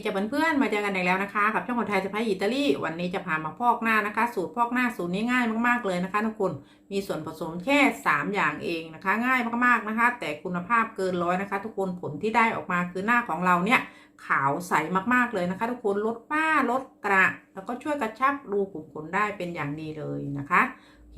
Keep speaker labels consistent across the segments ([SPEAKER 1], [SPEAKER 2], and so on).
[SPEAKER 1] ดีจะเพื่อนๆมาเจอกันอีกแล้วนะคะกับช่องคนไทยจะพายอิตาลีวันนี้จะพามาพอกหน้านะคะ สูตรพอกหน้าสูตรนี้ง่ายมากๆเลยนะคะทุกคนมีส่วนผสมแค่ 3 อย่างเองนะคะ ง่ายมากๆนะคะ แต่คุณภาพเกินร้อยนะคะ ทุกคนผลที่ได้ออกมาคือหน้าของเราเนี่ยขาวใสมากๆเลยนะคะ ทุกคนลดป้าลดกระ แล้วก็ช่วยกระชับรูขุมขนได้เป็นอย่างดีเลยนะคะ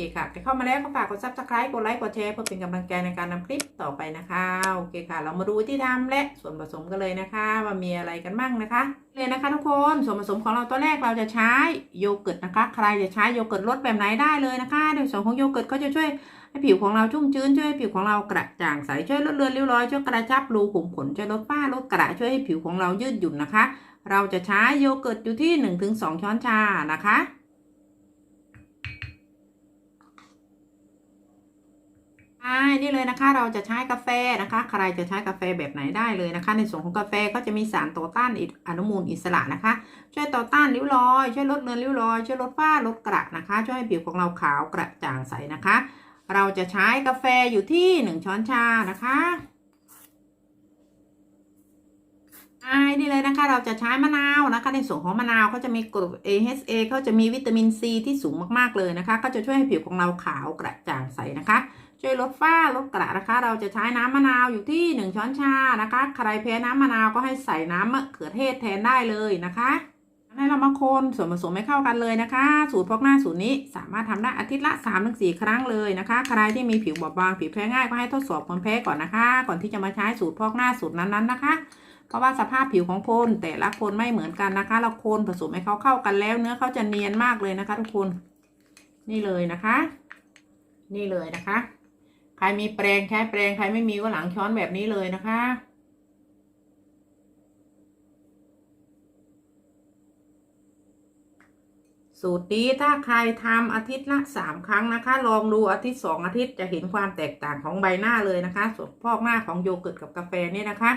[SPEAKER 1] คค่ะใครเข้ามาแล้วก็ฝากกด subscribe กดไลค์กดแชร์เพื่อเป็นกำลังใจในการนำคลิปต่อไปนะคะโอเคค่ะ เรามาดูวิธีทำและส่วนผสมกันเลยนะคะว่ามีอะไรกันบ้างนะคะ เลยนะคะทุกคนส่วนผสมของเราตัวแรกเราจะใช้โยเกิร์ตนะคะ ใครจะใช้โยเกิร์ตรสแบบไหนได้เลยนะคะในส่วนของโยเกิร์ตก็จะช่วยให้ผิวของเราชุ่มชื้นช่วยให้ผิวของเรากระจ่างใสช่วยลดเลือนริ้วรอยช่วยกระชับรูขุมขนช่วยลดฝ้าลดกระช่วยให้ผิวของเรายืดหยุ่นนะคะ เราจะใช้โยเกิร์ตอยู่ที่ 1-2 ช้อนชานะคะ ใช่นี่เลยนะคะ เราจะใช้กาแฟนะคะ ใครจะใช้กาแฟแบบไหนได้เลยนะคะ ในส่วนของกาแฟก็จะมีสารต่อต้านอนุมูลอิสระนะคะ ช่วยต่อต้านริ้วรอย ช่วยลดเลือนริ้วรอย ช่วยลดฝ้าลดกระนะคะ ช่วยให้ผิวของเราขาวกระจ่างใสนะคะ เราจะใช้กาแฟอยู่ที่ 1 ช้อนชานะคะใช่ นี่เราจะใช้มะนาวนะคะ ในส่วนของมะนาวเขาจะมีกรด AHA เขาจะมีวิตามินซีที่สูงมากๆเลยนะคะ ก็จะช่วยให้ผิวของเราขาวกระจ่างใสนะคะ ช่วยลดฝ้าลดกระนะคะ เราจะใช้น้ำมะนาวอยู่ที่ 1 ช้อนชานะคะ ใครแพ้น้ำมะนาวก็ให้ใส่น้ำมะเขือเทศแทนได้เลยนะคะให้เรามาคนส่วนผสมให้เข้ากันเลยนะคะ สูตรพอกหน้าสูตรนี้สามารถทำได้อาทิตย์ละ 3-4 ครั้งเลยนะคะ ใครที่มีผิวบอบบางผิวแพ้ง่ายก็ให้ทดสอบคนแพ้ก่อนนะคะ ก่อนที่จะมาใช้สูตรพอกหน้าสูตรนั้นๆนะคะ เพราะว่าสภาพผิวของคนแต่ละคนไม่เหมือนกันนะคะ เราคนผสมให้เขาเข้ากันแล้ว เนื้อเขาจะเนียนมากเลยนะคะ ทุกคน นี่เลยนะคะ นี่เลยนะคะ ใครมีแปรงใช้แปรงใครไม่มีก็หลังช้อนแบบนี้เลยนะคะสูตรนี้ถ้าใครทำอาทิตย์ละสามครั้งนะคะ ลองดูอาทิตย์สองอาทิตย์จะเห็นความแตกต่างของใบหน้าเลยนะคะส่วนพอกหน้าของโยเกิร์ตกับกาแฟเนี่ยนะคะ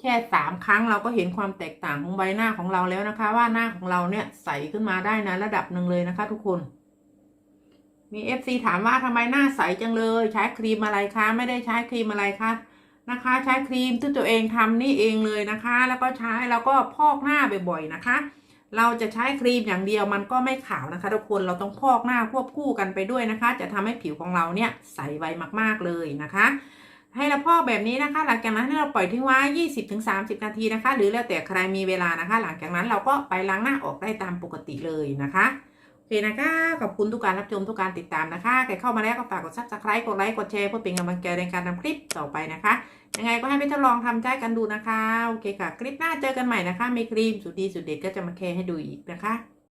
[SPEAKER 1] แค่สามครั้งเราก็เห็นความแตกต่างของใบหน้าของเราแล้วนะคะ ว่าหน้าของเราเนี่ยใสขึ้นมาได้นะระดับหนึ่งเลยนะคะ ทุกคน มีเอฟซีถามว่าทำไมหน้าใสจังเลย ใช้ครีมอะไรคะ ไม่ได้ใช้ครีมอะไรคะนะคะ ใช้ครีมที่ตัวเองทำนี่เองเลยนะคะ แล้วก็ใช้แล้วก็พอกหน้าบ่อยๆนะคะ เราจะใช้ครีมอย่างเดียวมันก็ไม่ขาวนะคะ ทุกคนเราต้องพอกหน้าควบคู่กันไปด้วยนะคะ จะทำให้ผิวของเราเนี่ยใสไวมากๆเลยนะคะ ให้เราพอกแบบนี้นะคะ หลังจากนั้นให้เราปล่อยทิ้งไว้ 20-30 นาทีนะคะ หรือแล้วแต่ใครมีเวลานะคะ หลังจากนั้นเราก็ไปล้างหน้าออกได้ตามปกติเลยนะคะโอเคนะคะ ขอบคุณทุกการรับชมทุกการติดตามนะคะใครเข้ามาแล้วก็ฝากกดซับสไครต์กดไลค์กดแชร์เพื่อเป็นกำลังใจในการทำคลิปต่อไปนะคะ ยังไงก็ให้ไปทดลองทำใจกันดูนะคะโอเคค่ะ คลิปหน้าเจอกันใหม่นะคะมีครีมสุดดีสุดเด็ดก็จะมาแชร์ให้ดูอีกนะคะ